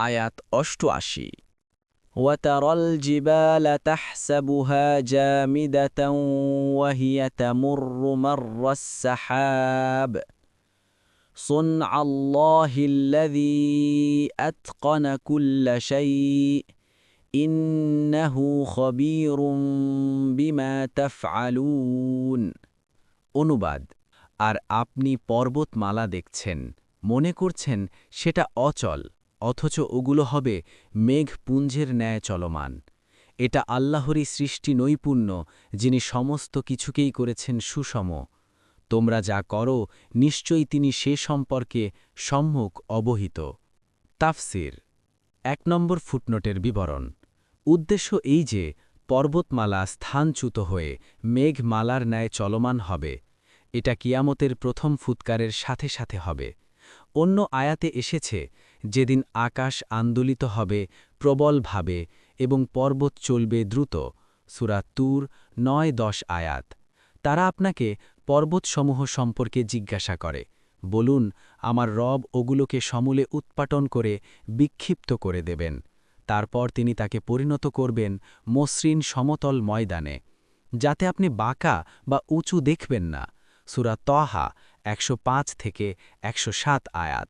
আয়াত অষ্টআশি وترى الجبال تحسبها جامدة وهي تمر مر السحاب صنع الله الذي أتقن كل شيء إنه خبير بما تفعلون অনুবাদ আর আপনি পর্বতমালা দেখছেন মনে করছেন সেটা অচল অথচ ওগুলো হবে মেঘপুঞ্জের ন্যায় চলমান। এটা আল্লাহরই সৃষ্টি নৈপুণ্য, যিনি সমস্ত কিছুকেই করেছেন সুষম। তোমরা যা করো, নিশ্চয়ই তিনি সে সম্পর্কে সম্মুখ অবহিত। তাফসির, এক নম্বর ফুটনোটের বিবরণ। উদ্দেশ্য এই যে, পর্বতমালা স্থানচ্যুত হয়ে মেঘমালার ন্যায় চলমান হবে। এটা কিয়ামতের প্রথম ফুৎকারের সাথে সাথে হবে। অন্য আয়াতে এসেছে যেদিন আকাশ আন্দোলিত হবে, প্রবলভাবে এবং পর্বত চলবে দ্রুত, সুরা তুর নয় দশ আয়াত। তারা আপনাকে পর্বতসমূহ সম্পর্কে জিজ্ঞাসা করে। বলুন, আমার রব ওগুলোকে সমূলে উৎপাটন করে বিক্ষিপ্ত করে দেবেন। তারপর তিনি তাকে পরিণত করবেন মসৃণ সমতল ময়দানে, যাতে আপনি বাঁকা বা উঁচু দেখবেন না। সুরা তহা একশো পাঁচ থেকে একশো সাত আয়াত।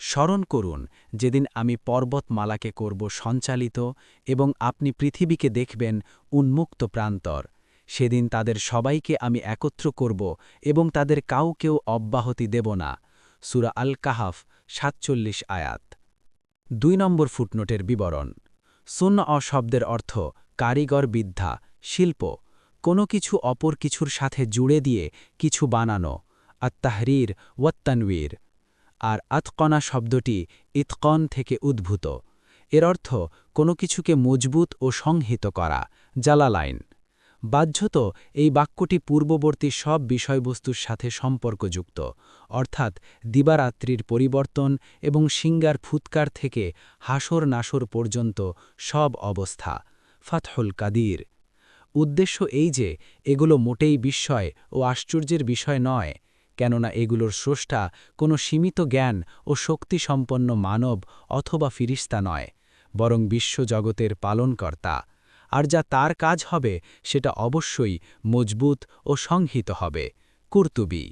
স্মরণ করুন, যেদিন আমি পর্বতমালাকে করব সঞ্চালিত এবং আপনি পৃথিবীকে দেখবেন উন্মুক্ত প্রান্তর। সেদিন তাদের সবাইকে আমি একত্র করব এবং তাদের কাউকেও অব্যাহতি দেব না। সুরা আল কাহাফ সাতচল্লিশ আয়াত। দুই নম্বর ফুটনোটের বিবরণ। শূন্য অশব্দের অর্থ কারিগর বিদ্যা, শিল্প। কোনো কিছু অপর কিছুর সাথে জুড়ে দিয়ে কিছু বানানো। আত্মাহরির ওয়াত্তানবীর। আর আতকনা শব্দটি ইতকন থেকে উদ্ভূত। এর অর্থ কোনো কিছুকে মজবুত ও সংহিত করা, জালালাইন। বাহ্যত এই বাক্যটি পূর্ববর্তী সব বিষয়বস্তুর সাথে সম্পর্কযুক্ত, অর্থাৎ দিবারাত্রির পরিবর্তন এবং সিঙ্গার ফুৎকার থেকে হাসর নাসর পর্যন্ত সব অবস্থা, ফাতহুল কাদির। উদ্দেশ্য এই যে, এগুলো মোটেই বিস্ময় ও আশ্চর্যের বিষয় নয় কেননা এগুলোর স্রষ্টা কোনো সীমিত জ্ঞান ও শক্তিসম্পন্ন মানব অথবা ফিরিস্তা নয়, বরং বিশ্বজগতের পালনকর্তা। আর যা তার কাজ হবে, সেটা অবশ্যই মজবুত ও সংহিত হবে। কুর্তুবী